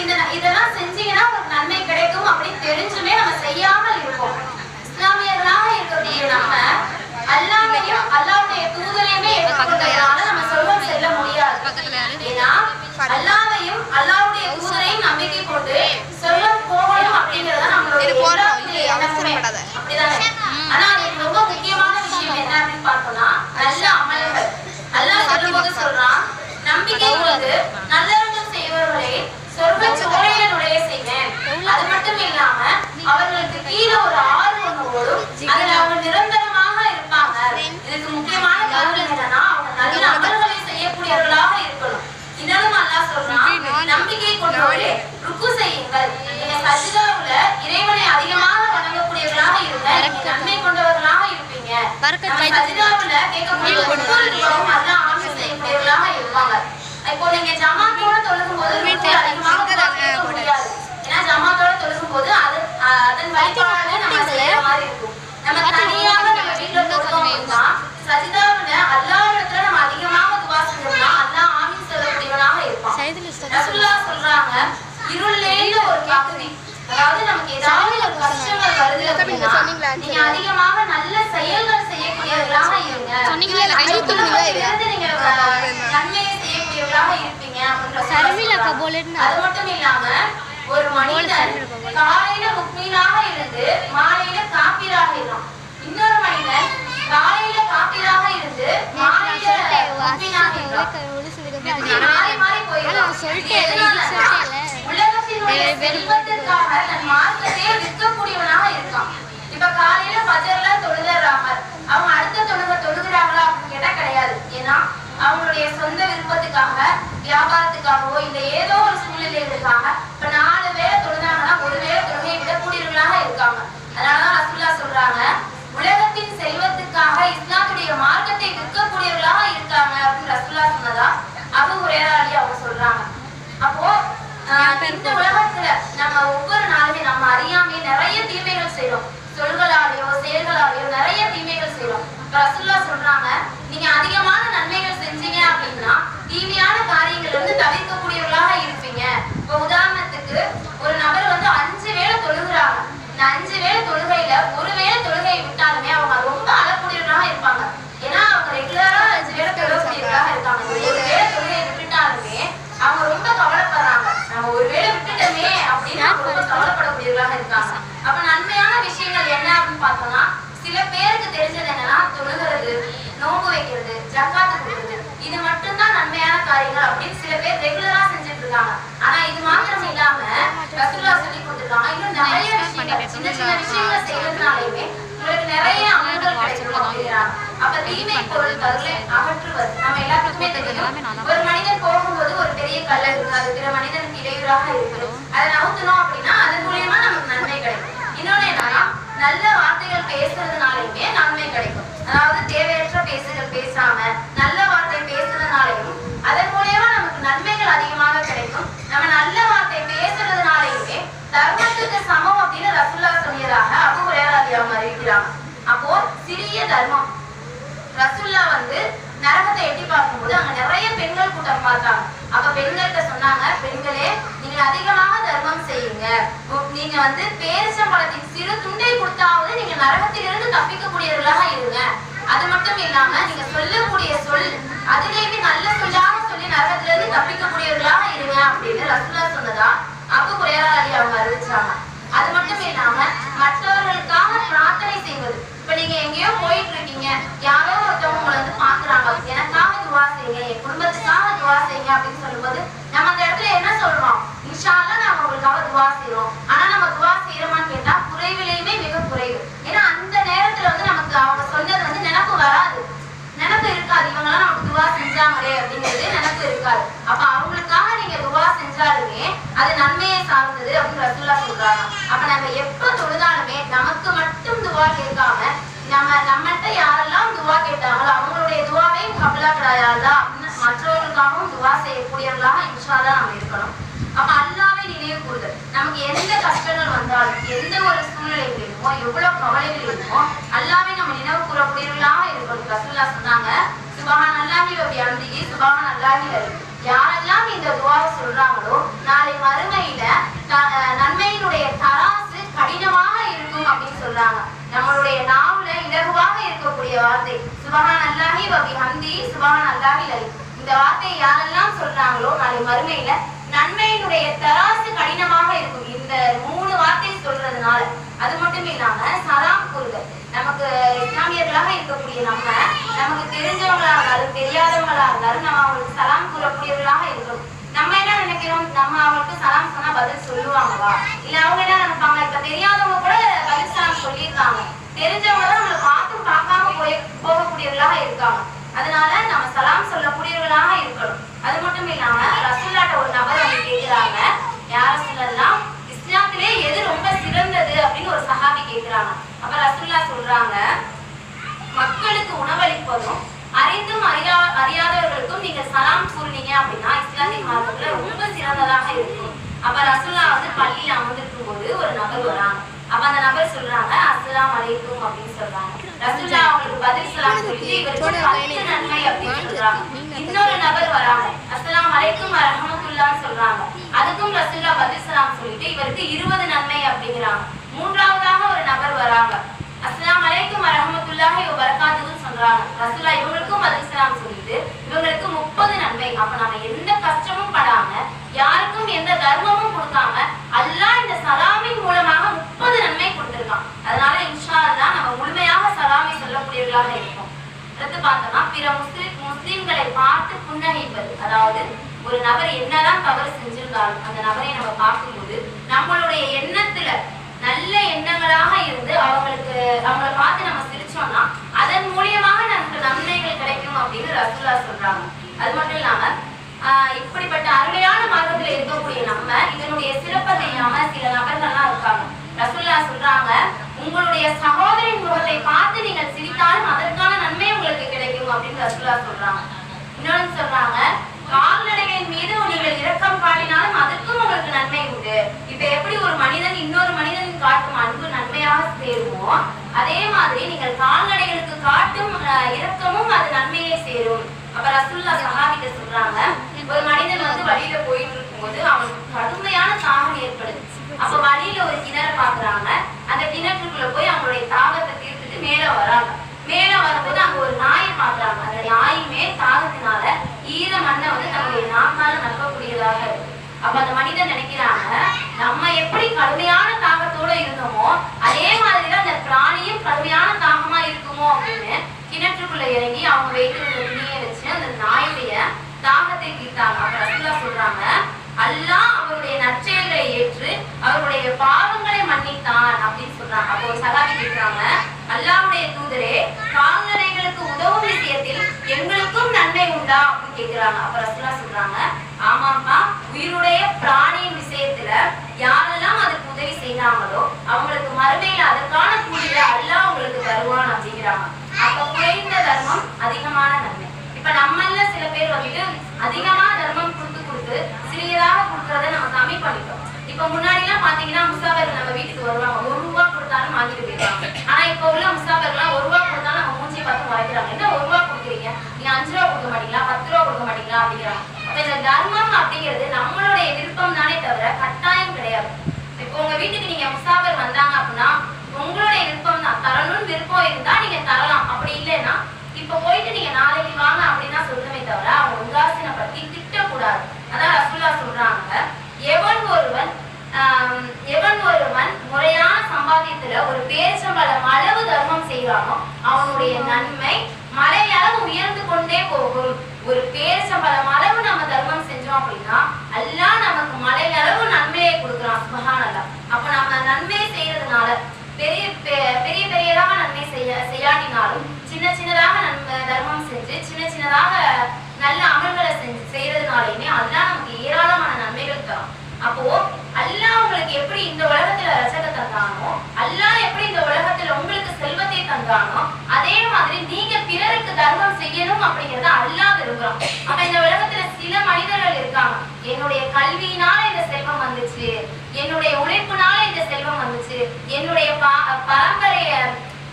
இந்த இதெல்லாம் செஞ்சீங்கன்னா ஒரு நன்மை கிடைக்கும் அப்படின்னு தெரிஞ்சுமே நம்ம செய்யாமல் இருப்போம். இஸ்லாமியர்களாக இருக்கக்கூடிய நம்ம அல்லாமையும் அல்லாவுடைய தூதரையுமே எடுத்துக்கொண்டதுனால நம்ம சொல்வம் செல்ல முடியாது. ஏன்னா அல்லாவையும் அல்லாவுடைய தூதரையும் நம்பிக்கை கொண்டு சொல்வம் போகணும் அப்படிங்கறத நம்மளுடைய. அப்படிதானே? ஆனா அது ரொம்ப முக்கியமான விஷயம் என்ன அப்படின்னு பார்த்தோம்னா நல்ல அமல்கள். அல்லாஹ் சொல்லும்போது சொல்றான் நம்பிக்கை கொண்டு நல்லவர்கள் செய்பவர்களை சொர்க்க சோழையில நுழைய செய்வேன் அது மட்டும் இல்லாம அவர்களுக்கு கீழே ஒரு ஆறு ஒண்ணு ஓடும் அதுல அவங்க நிரந்தரமாக இருப்பாங்க இதுக்கு முக்கியமான காரணம் என்னன்னா அவங்க நல்ல அமல்களை செய்யக்கூடியவர்களாக இருக்கணும் இன்னொன்னு அல்லாஹ் சொல்றான் கொண்டவரே ருக்கு செய்யுங்கள் நீங்க சஜிதாவுல இறைவனை அதிகமாக வணங்கக்கூடியவர்களாக இருங்க நீங்க நன்மை கொண்டவர்களாக இருப்பீங்க. சஜிதாவுல கேட்கக்கூடிய ஒவ்வொரு அல்லாஹ் ஆட்சி செய்யக்கூடியவர்களாக இருப்பாங்க. இப்போ நீங்க ஜமாத்தோட தொழுகும் போது அதிகமாக முடியாது. ஏன்னா ஜமாத்தோட தொழுகும் போது அது அதன் வழிபாடு நம்ம செய்யற மாதிரி இருக்கும். நம்ம தனியாக நம்ம வீட்டுல தொழுதோம் அப்படின்னா சஜிதாவுல அல்லாஹ்விடத்துல நம்ம அதிகமாக துவா செஞ்சோம்னா சொல்றாங்க இருளேல ஒரு பகுதி. அதாவது நமக்கு ஏதாவது ஒரு கஷ்டங்கள் வருது அப்படின்னா நீங்க அதிகமாக நல்ல செயல்கள் செய்யக்கூடியவர்களாக இருங்க. நன்மையை செய்யக்கூடியவர்களாக இருப்பீங்க அது மட்டும் இல்லாம ஒரு மனிதன் காலையில முக்மீனாக இருந்து மாலையில காப்பீராகிறான் இன்னொரு மனிதன் காலையில காப்பீராக இருந்து மாலையில முக்மீனாகிறான் இப்படி தன் மார்க்கத்தையே விற்கக்கூடியவனாக இருக்கான். இப்ப காலையில பஜர்ல தொழுதுறாங்க. அவங்க அடுத்த தொழுகை தொழுகிறாங்களா அப்படின்னு கேட்டா கிடையாது. ஏன்னா அவங்களுடைய சொந்த விருப்பத்துக்காக வியாபாரத்துக்காகவோ இல்ல ஏதோ ஒரு சூழ்நிலைகளுக்காக இப்ப நாலு வேளை தொழுதாங்கன்னா ஒரு வேளை தொழுகை விடக்கூடியவர்களாக இருக்காங்க அதனாலதான் ரசூல்லா சொல்றாங்க உலகத்தின் செல்வத்துக்காக இஸ்லாத்துடைய மார்க்கத்தை விற்கக்கூடியவர்களாக இருக்காங்க அப்படின்னு ரசூல்லா சொன்னதா அபு ஹுரேரா அலி அவங்க சொல்றாங்க அப்போ ஆஹ், இந்த உலகத்துல நம்ம ஒவ்வொரு நாளுமே நம்ம அறியாமே நிறைய தீமைகள் செய்றோம் சொல்களாலேயோ செயல்களாலேயோ நிறைய தீமைகள் செய்றோம் இப்ப ரசூல்லா சொல்றாங்க நீங்க அதிகமான நன்மைகள் செஞ்சீங்க அப்படின்னா தீமையான காரியங்கள் வந்து தவிர்க்கக்கூடியவர்களாக இருப்பீங்க இப்ப உதாரணத்துக்கு ஒரு நபர் வந்து அஞ்சு வேளை தொழுகிறாங்க இந்த அஞ்சு வேளை தொழுகையில ஒரு வேளை தொழுகையை விட்டாலுமே அவங்க ரொம்ப அழக்கூடியவர்களாக இருப்பாங்க ஏன்னா அவங்க ரெகுலரா அஞ்சு வேளை தொழக்கூடியவர்களாக இருக்காங்க இந்த ஒரு வேளை தொழுகையை விட்டுட்டாலுமே அவங்க ரொம்ப கவலைப்படுறாங்க நம்ம ஒரு வேளை விட்டுட்டோமே அப்படின்னு அவங்க ரொம்ப கவலைப்படக்கூடியவர்களாக இருக்காங்க அப்ப நன்மையான விஷயங்கள் என்ன அப்படின்னு பார்த்தோம்னா சில பேருக்கு தெரிஞ்சது என்னன்னா தொழுகிறது நோன்பு வைக்கிறது ஜக்காத்து கொடுக்குறது இது மட்டும்தான் நன்மையான காரியங்கள் அப்படின்னு சில பேர் ரெகுலரா செஞ்சுட்டு இருக்காங்க ஆனா இது மாத்திரம் இல்லாம ரசூல்லா சொல்லி கொடுத்துருக்காங்க இன்னும் நிறைய விஷயங்கள் சின்ன சின்ன விஷயங்கள் செய்யறதுனாலயுமே உங்களுக்கு நிறைய அமல்கள் கிடைக்கும் அப்படிங்கிறாங்க அப்ப தீமை பொருள் தருளை அகற்றுவது நம்ம எல்லாத்துக்குமே தெரியும். ஒரு மனிதன் போகும்போது ஒரு பெரிய கல்ல அது பிற மனிதனுக்கு இடையூறாக இருக்கு அதை நவுத்தணும் அப்படின்னா அதன் மூலியமா நமக்கு நன்மை கிடைக்கும். இன்னொன்னு என்னன்னா நல்ல வார்த்தைகள் பேசுறதுனாலயுமே நன்மை கிடைக்கும். அதாவது தேவையற்ற பேசுகள் பேசாம நல்ல வார்த்தை பேசுறதுனாலையும் அதன் மூலியமா நமக்கு நன்மைகள் அதிகமாக கிடைக்கும். நம்ம நல்ல வார்த்தை பேசுறதுனாலயுமே தர்மத்துக்கு சமம் அப்படின்னு ரசுல்லா சொன்னதாக அபு அவங்க அறிவிக்கிறாங்க. அப்போ சிறிய தர்மம் ரசுல்லா வந்து நரகத்தை எட்டி பார்க்கும்போது அங்க நிறைய பெண்கள் கூட்டம் பார்த்தாங்க அப்ப பெண்கள்கிட்ட சொன்னாங்க பெண்களே நீங்க அதிகமாக தர்மம் செய்யுங்க. நீங்க வந்து பேரிச்சம்பழத்தின் சிறு துண்டை கொடுத்தாவது நீங்க நரகத்திலிருந்து தப்பிக்கக்கூடியவர்களாக இருங்க. அது மட்டும் இல்லாம நீங்க சொல்லக்கூடிய சொல் அதிலேயுமே நல்ல சொல்லாக சொல்லி நரகத்திலிருந்து தப்பிக்கக்கூடியவர்களாக இருங்க அப்படின்னு ரசுல்லா சொன்னதா அப்பு குரேரா அலி அவங்க அறிவிச்சாங்க. அது மட்டும் இல்லாம மற்றவர்களுக்காக பிரார்த்தனை செய்வது. இப்ப நீங்க எங்கேயோ போயிட்டு இருக்கீங்க யாரோ ஒருத்தவங்க உங்களை வந்து பாக்குறாங்க எனக்காக துவா செய்யுங்க என் குடும்பத்துக்காக துவா செய்யுங்க அப்படின்னு சொல்லும்போது நம்ம அந்த இடத்துல என்ன சொல்றோம்? இன்ஷால்லா நாம உங்களுக்காக துவா செய்யறோம் ஆனா நம்ம துவா செய்யறோமான்னு கேட்டா குறைவிலையுமே மிக குறைவு. ஏன்னா அந்த நேரத்துல வந்து நமக்கு அவங்க சொன்னது வந்து நினப்பு வராது. நினப்பு இருக்காது. இவங்கெல்லாம் நமக்கு துவா செஞ்சாங்களே அப்படிங்கிறது நினப்பு இருக்காது. அப்ப அவங்களுக்காக நீங்க துவா செஞ்சாலுமே அது நன்மையை சார்ந்தது அப்படின்னு ரசூலா சொல்றாங்க. அப்ப நம்ம எப்ப தொழுதாலுமே நமக்கு மட்டும் துவா கேட்காம நம்ம நம்மகிட்ட யாரெல்லாம் துவா கேட்டாங்களோ அவங்களுடைய துவாவையும் கபலா அப்படின்னு மற்றவர்களுக்காகவும் துவா செய்யக்கூடியவர்களாக இன்ஷால்லா நம்ம இருக்கணும். அப்ப அல்லாவே நினைவு கூறுதல் நமக்கு எந்த கஷ்டங்கள் வந்தாலும் எந்த ஒரு சூழ்நிலைகள் இருக்குமோ எவ்வளவு கவலைகள் இருக்குமோ அல்லாவே நம்ம நினைவு கூறக்கூடியவர்களாக இருக்கணும். ரசுல்லா சொன்னாங்க சுபகான் அல்லாஹி அம்பிகி சுபகான் அல்லாஹி யாரெல்லாம் இந்த துவாவை சொல்றாங்களோ நாளை மறுமையில நன்மையினுடைய தராசு கடினமாக இருக்கும் அப்படின்னு சொல்றாங்க. நம்மளுடைய நாவல இலகுவாக இருக்கக்கூடிய வார்த்தை சுபகான் அல்லாஹி வபி ஹந்தி சுபகான் அல்லாஹி லலித் இந்த வார்த்தையை யாரெல்லாம் சொல்றாங்களோ நாளை மறுமையில நன்மையினுடைய தராசு கடினமாக இருக்கும். இந்த மூணு வார்த்தை சொல்றதுனால அது மட்டும் இல்லாம சலாம் கூறுதல் நமக்கு இஸ்லாமியர்களாக இருக்கக்கூடிய நம்ம நமக்கு தெரிஞ்சவங்களா இருந்தாலும் தெரியாதவங்களா இருந்தாலும் நம்ம அவங்களுக்கு சலாம் கூறக்கூடியவர்களாக இருக்கணும். நம்ம என்ன நினைக்கிறோம்? நம்ம அவங்களுக்கு சலாம் சொன்னா பதில் சொல்லுவாங்களா? இல்ல அவங்க என்ன நினைப்பாங்க? இப்ப தெரியாதவங்க கூட பதில் சலாம் சொல்லியிருக்காங்க. தெரிஞ்சவங்க தான் நம்மளை பார்த்து பார்க்காம போய் போகக்கூடியவர்களாக இருக்காங்க. அதனால நம்ம சலாம் சொல்லக்கூடியவர்களாக இருக்கணும். அது மட்டும் இல்லாம ரசூல்லாட்ட ஒரு நபர் வந்து கேட்கிறாங்க யார சொல்லலாம் இஸ்லாத்திலே எது ரொம்ப சிறந்தது அப்படின்னு ஒரு சஹாபி கேட்கிறாங்க அப்ப ரசூல்லா சொல்றாங்க மக்களுக்கு உணவளிப்பதும் அறிந்தும் அறியா அறியாதவர்களுக்கும் நீங்க சலாம் சொன்னீங்க அப்படின்னா இஸ்லாமிய மார்க்கத்துல ரொம்ப சிறந்ததாக இருக்கும். அப்ப ரசூல் வந்து பள்ளியில அமர்ந்திருக்கும் போது ஒரு நபர் வராங்க அப்ப அந்த நபர் சொல்றாங்க அஸ்ஸலாமு அலைக்கும் அப்படின்னு சொல்றாங்க ரசூல்லா அவங்களுக்கு பதில் சலாம் சொல்லி இவருக்கு பத்து நன்மை அப்படின்னு சொல்றாங்க இன்னொரு நபர் வராங்க. அஸ்லாம் வலைக்கும் வரஹமத்துல்லான்னு சொல்றாங்க. அதுக்கும் ரசூல்லா பதிசலாம் சொல்லிட்டு இவருக்கு இருபது நன்மை அப்படிங்கிறாங்க. மூன்றாவதாக ஒரு நபர் வராங்க. அஸ்லாம் வலைக்கும் அலைக்கும் இவ வரக்காதுன்னு சொல்றாங்க. ரசூலா இவங்களுக்கும் பதிசலாம் சொல்லிட்டு இவங்களுக்கு முப்பது நன்மை. அப்ப நம்ம எந்த கஷ்டமும் படாம யாருக்கும் எந்த தர்மமும் கொடுக்காம அல்லாஹ் இந்த சலாமின் மூலமாக முப்பது நன்மை கொடுத்துருக்கான். அதனால இன்ஷா அல்லா நம்ம முழுமை சொல்லக்கூடியவர்களாக இருக்கும் அடுத்து பார்த்தோம்னா பிற முஸ்லிம் முஸ்லிம்களை பார்த்து புன்னகைப்பது. அதாவது ஒரு நபர் என்னதான் தவறு செஞ்சிருந்தாலும் அந்த நபரை நம்ம பார்க்கும்போது நம்மளுடைய எண்ணத்துல நல்ல எண்ணங்களாக இருந்து அவங்களுக்கு அவங்கள பார்த்து நம்ம சிரிச்சோம்னா அதன் மூலியமாக நமக்கு நன்மைகள் கிடைக்கும் அப்படின்னு ரசூலா சொல்றாங்க. அது மட்டும் இல்லாம ஆஹ் இப்படிப்பட்ட அருமையான மார்க்கத்துல இருக்கக்கூடிய நம்ம இதனுடைய சிறப்பை தெரியாம சில நபர்கள்லாம் இருக்காங்க ரசூல்லா சொல்றாங்க உங்களுடைய சகோதரின் முகத்தை பார்த்து நீங்கள் சிரித்தாலும் அதற்கான நன்மை உங்களுக்கு கிடைக்கும் சொல்றாங்க. இன்னொன்னு சொல்றாங்க கால்நடைகளின் மீது நீங்கள் இரக்கம் காட்டினாலும் அதற்கும் உங்களுக்கு நன்மை உண்டு. இப்ப எப்படி ஒரு மனிதன் இன்னொரு மனிதன் காட்டும் அன்பு நன்மையாக சேருமோ அதே மாதிரி நீங்கள் கால்நடைகளுக்கு காட்டும் அஹ், இரக்கமும் அது நன்மையை சேரும். அப்ப ரசுல்லா சஹாபிட்ட சொல்றாங்க ஒரு மனிதன் வந்து வழியில போயிட்டு இருக்கும்போது அவனுக்கு கடுமையான தாகம் ஏற்படுது அப்ப வழியில ஒரு கிணறு பாக்குறாங்க அந்த கிணற்றுக்குள்ள போய் அவங்களுடைய தாகத்தை தீர்த்துட்டு மேல வராங்க மேல வரும்போது அங்க ஒரு நாயை பாக்குறாங்க அந்த நாயுமே தாகத்தினால ஈர மண்ணை வந்து தன்னுடைய நாக்கால நக்கக்கூடியதாக இருக்கு அப்ப அந்த மனிதன் நினைக்கிறாங்க நம்ம எப்படி கடுமையான தாகத்தோட இருந்தோமோ அதே மாதிரிதான் அந்த பிராணியும் கடுமையான தாகமா இருக்குமோ அப்படின்னு கிணற்றுக்குள்ள இறங்கி அவங்க வைத்திருந்த துணியை வச்சு அந்த நாயுடைய தாகத்தை தீர்த்தாங்க அப்ப ரசூலா சொல்றாங்க அல்லாஹ் அவருடைய நற்செயல்களை ஏற்று அவருடைய பாவங்களை மன்னித்தான் அப்படின்னு சொல்றாங்க அப்போ ஒரு சகாபி கேட்கிறாங்க அல்லாஹ்வுடைய தூதரே கால்நடைகளுக்கு உதவும் விஷயத்தில் எங்களுக்கும் நன்மை உண்டா அப்படின்னு கேக்குறாங்க அப்ப ரசூலா சொல்றாங்க ஆமாப்பா உயிருடைய பிராணியின் விஷயத்துல யாரெல்லாம் அதுக்கு உதவி செய்றாங்களோ அவங்களுக்கு மறுமையில அதற்கான கூலிய அல்லாஹ் உங்களுக்கு தருவான் அப்படிங்கிறாங்க அப்ப குறைந்த தர்மம் அதிகமான நன்மை இப்ப நம்மள சில பேர் வந்துட்டு அதிகமா தர்மம் கொடுத்து கொடுத்து சிறியதாக கொடுக்கறத நம்ம கம்மி பண்ணிட்டோம் இப்ப முன்னாடி எல்லாம் பாத்தீங்கன்னா முசாபர்கள் நம்ம வீட்டுக்கு வருவாங்க ஒரு ரூபா கொடுத்தாலும் வாங்கிட்டு போயிடுவாங்க ஆனா இப்ப உள்ள முசாபர்கள்லாம் ஒரு ரூபா கொடுத்தாலும் நம்ம மூஞ்சியை பார்த்து மறைக்கிறாங்க என்ன ஒரு ரூபா கொடுக்குறீங்க நீங்க அஞ்சு ரூபா கொடுக்க மாட்டீங்களா பத்து ரூபா கொடுக்க மாட்டீங்களா அப்படிங்கிறாங்க அப்ப இந்த தர்மம் அப்படிங்கிறது நம்மளுடைய விருப்பம் தானே தவிர கட்டாயம் கிடையாது. இப்போ உங்க வீட்டுக்கு நீங்க முசாபர் வந்தாங்க அப்படின்னா உங்களுடைய விருப்பம் தான் தரணும்னு விருப்பம் இருந்தா நீங்க தரலாம். அப்படி இல்லைன்னா இப்ப போயிட்டு நீங்க நாளைக்கு வாங்க அப்படின்னா சொல்லணுமே தவிர அவங்க உதாசீனப்படுத்தி திட்டக்கூடாது. அதான் ரசுல்லா சொல்றாங்க. எவன் ஒருவன் எவன் ஒருவன் முறையான சம்பாத்தியத்துல ஒரு பேச்சம்பளம் அளவு தர்மம் செய்வானோ அவனுடைய நன்மை மலையளவு உயர்ந்து கொண்டே போகும். ஒரு பேர் சம்பளம் அளவு நம்ம தர்மம் செஞ்சோம் அப்படின்னா எல்லாம் நமக்கு மலையளவு நன்மையை கொடுக்குறான் சுபகானல்லா அப்ப நம்ம நன்மையை செய்யறதுனால பெரிய பெ- பெரிய பெரியதாக நன்மை செய்ய செய்யாட்டினாலும் சின்ன சின்ன நன்மை தர்மம் செஞ்சு சின்ன சின்னதாக நல்ல அமல்களை செஞ்சு செய்யறதுனாலையுமே அல்லாஹ் நமக்கு ஏராளமான நன்மைகள் தரும் அப்போ அல்லாஹ் உங்களுக்கு எப்படி இந்த உலகத்துல ரசக தந்தானோ அல்லாஹ் எப்படி இந்த உலகத்துல உங்களுக்கு செல்வத்தை தந்தானோ அதே மாதிரி நீங்க பிறருக்கு தர்மம் செய்யணும் அப்படிங்கறத அல்லாஹ் விரும்புறான். அப்ப இந்த உலகத்துல சில மனிதர்கள் இருக்காங்க. என்னுடைய கல்வியினால இந்த செல்வம் வந்துச்சு. என்னுடைய உழைப்புனால இந்த செல்வம் வந்துச்சு. என்னுடைய பரம்பரைய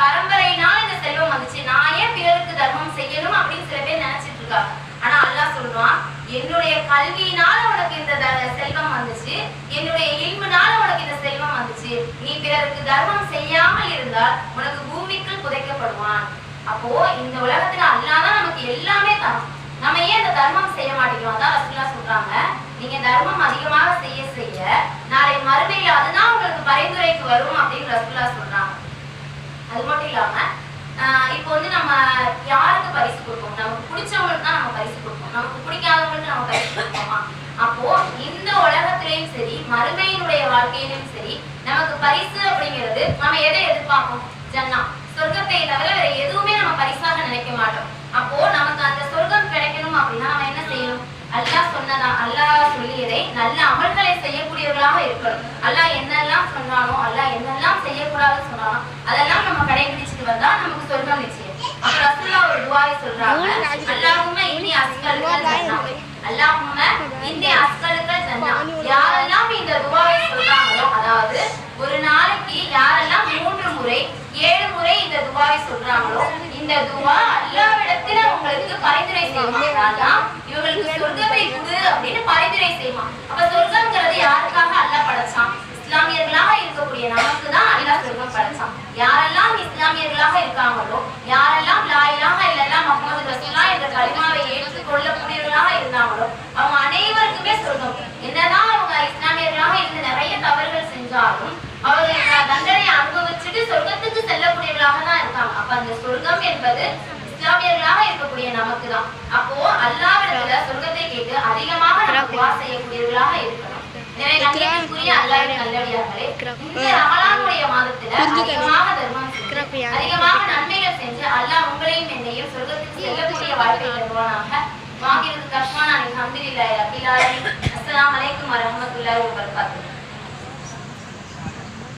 பரம்பரையினால இந்த செல்வம் வந்துச்சு. நான் ஏன் பிறருக்கு தர்மம் செய்யணும் அப்படின்னு சில பேர் நினைச்சிட்டு இருக்காங்க. ஆனா அல்லாஹ் சொல்றான் என்னுடைய கல்வியினால உனக்கு இந்த செல்வம் வந்துச்சு. என்னுடைய இல்முனால உனக்கு இந்த செல்வம் வந்துச்சு. நீ பிறருக்கு தர்மம் செய்யாமல் இருந்தால் உனக்கு பூமிக்குள் புதைக்கப்படுவான். அப்போ இந்த உலகத்துல அல்லாதான் நமக்கு எல்லாமே தரும். நம்ம ஏன் இந்த தர்மம் செய்ய மாட்டேங்கிறோம்? அதான் ரசூல்லா சொல்றாங்க. நீங்க தர்மம் அதிகமாக செய்ய செய்ய நாளை மறுமையில் அதுதான் உங்களுக்கு பரிந்துரைக்கு வரும் அப்படின்னு ரசுல்லா சொல்றாங்க. அது மட்டும் இல்லாம ஆஹ் இப்போ வந்து நம்ம யாருக்கு பரிசு கொடுப்போம்? நமக்கு பிடிச்சவங்களுக்கு தான் நம்ம பரிசு கொடுப்போம். நமக்கு பிடிக்காதவங்களுக்கு நம்ம பரிசு கொடுப்போமா? அப்போ இந்த உலகத்திலையும் சரி மறுமையினுடைய வாழ்க்கையிலும் சரி நமக்கு பரிசு அப்படிங்கிறது நம்ம எதை எதிர்பார்ப்போம்? ஜன்னா. சொர்க்கத்தை தவிர வேற எதுவுமே நம்ம பரிசாக நினைக்க மாட்டோம். அப்போ நமக்கு அந்த சொர்க்கம் கிடைக்கணும் அப்படின்னா நம்ம என்ன செய்யணும்? அல்லாஹ் சொன்னதா அல்லாஹ் சொல்லியதை நல்ல அமல்களை செய்யக்கூடியவர்களாக இருக்கணும். அல்லாஹ் என்னெல்லாம் சொன்னானோ அல்லாஹ் என்னெல்லாம் செய்யக்கூடாதுன்னு சொன்னானோ அதெல்லாம் நம்ம கடைபிடிச்சிட்டு வந்தா நமக்கு சொர்க்கம் நிச்சயம். அப்ப ரசூல்லா ஒரு துவாரை சொல்றாங்க. அஸ்கலுக்கல் ஜன்னா அல்லாஹும்ம இன்னி அஸ்கலுக்கல் ஜன்னா யாரெல்லாம் இந்த துவாரை சொல்றாங்களோ அதாவது ஒரு நாளைக்கு யாரெல்லாம் மூன்று முறை ஏழு முறை இந்த துவாவை சொல்றாங்களோ இந்த துவா அல்லாவிடத்துல உங்களுக்கு பரிந்துரை செய்வாங்க இவங்களுக்கு சொர்க்கத்தை கொடு அப்படின்னு பரிந்துரை செய்வான். அப்ப சொர்க்கங்கிறது யாருக்காக அல்லாஹ் படைச்சான் இஸ்லாமிய இருக்கக்கூடிய நமக்கு தான் அல்லாஹ் சொர்க்கம் படைச்சான் யாரெல்லாம் இஸ்லாமியர்களாக இருக்காங்களோ யாரெல்லாம் லா இலாஹ இல்லல்லாஹ் முஹம்மது ரசூலுல்லாஹ் என்ற கலிமாவை ஏற்றுக்கொள்ளக்கூடியவர்களாக இருந்தாங்களோ அவங்க அனைவருக்குமே சொர்க்கம் என்னதான் அவங்க இஸ்லாமியர்களாக இருந்து நிறைய தவறுகள் செஞ்சாலும் அவர்கள் இந்த தண்டனை அனுபவிச்சுட்டு சொர்க்கத்துக்கு செல்லக்கூடியவர்களாக தான் இருக்காங்க அப்ப அந்த சொர்க்கம் என்பது இஸ்லாமியர்களாக இருக்கக்கூடிய நமக்கு தான் அப்போ அல்லாவிடத்துல சொர்க்கத்தை கேட்டு அதிகமாக நம்ம துவா செய்யக்கூடியவர்களாக இருக்கணும். எனவே கண்ணியத்திற்குரிய அல்லாஹ்வின் நல்லடியார்களே இந்த ரமலானுடைய மாதத்துல அதிகமாக தர்மம் செய்து, அதிகமாக நன்மைகள் செஞ்சு அல்லாஹ் உங்களையும் என்னையும் சொர்க்கத்துக்கு செல்லக்கூடிய வாழ்க்கை தருவானாக. வாங்கிறது கஷ்மான அல்ஹம்துலில்லாஹி ரப்பில் ஆலமீன். அஸ்ஸலாமு அலைக்கும் வரஹ்மத்துல்லாஹி வபரகாத்துஹு.